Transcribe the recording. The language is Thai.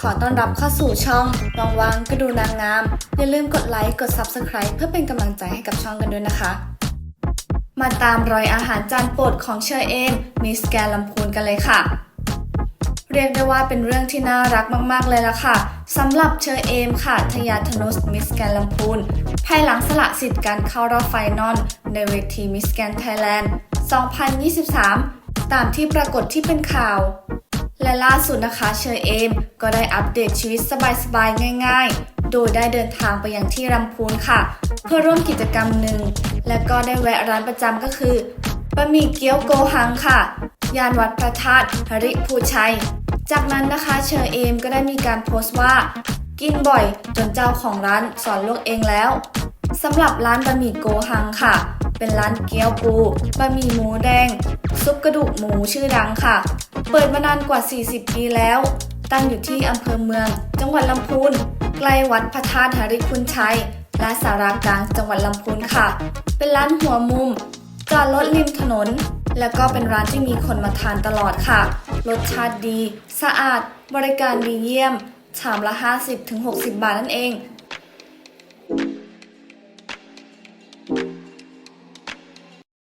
ขอต้อนรับเข้าสู่ช่องว่างๆก็ดูนางงาม อย่าลืมกดไลค์กด Subscribe เพื่อเป็นกำลังใจให้กับช่องกันด้วยนะคะ มาตามรอยอาหารจานโปรดของเชอเอมมิสแกนลำพูนกันเลยค่ะ เรียกได้ว่าเป็นเรื่องที่น่ารักมากๆเลยละค่ะสำหรับเชอเอมค่ะทยาธนุสมิสแกนลำพูนภายหลังสละสิทธิ์การเข้ารอบไฟนอลในเวทีมิสแกนไทยแลนด์ 2023 ตามที่ปรากฏที่เป็นข่าว และล่าสุดนะคะเชอเอม ก็ได้อัปเดตชีวิตสบายๆ ง่ายๆ โดยได้เดินทางไปยังที่ลำพูนค่ะ เพื่อร่วมกิจกรรมหนึ่ง และก็ได้แวะร้านประจำก็คือบะหมี่เกี๊ยวโกหังค่ะ ยานวัดพระธาตุหริภูชัย จากนั้นนะคะเชอเอมก็ได้มีการโพสต์ว่า กินบ่อยจนเจ้าของร้านสอนลูกเองแล้วสำหรับร้านบะหมี่โกหังค่ะ เป็นร้านเกี๊ยวปูบะหมี่หมูแดง ซุปกระดูกหมูชื่อดังค่ะ เปิดมานานกว่า 40 ปีแล้ว ตั้งอยู่ที่อำเภอเมือง จังหวัดลำพูน ใกล้วัดพระธาตุหริคุณชัย และสารากลางจังหวัดลำพูนค่ะ เป็นร้านหัวมุม จอดรถริมถนน แล้วก็เป็นร้านที่มีคนมาทานตลอดค่ะ รสชาติดี สะอาด บริการดีเยี่ยม ชามละ 50-60 บาทนั่นเอง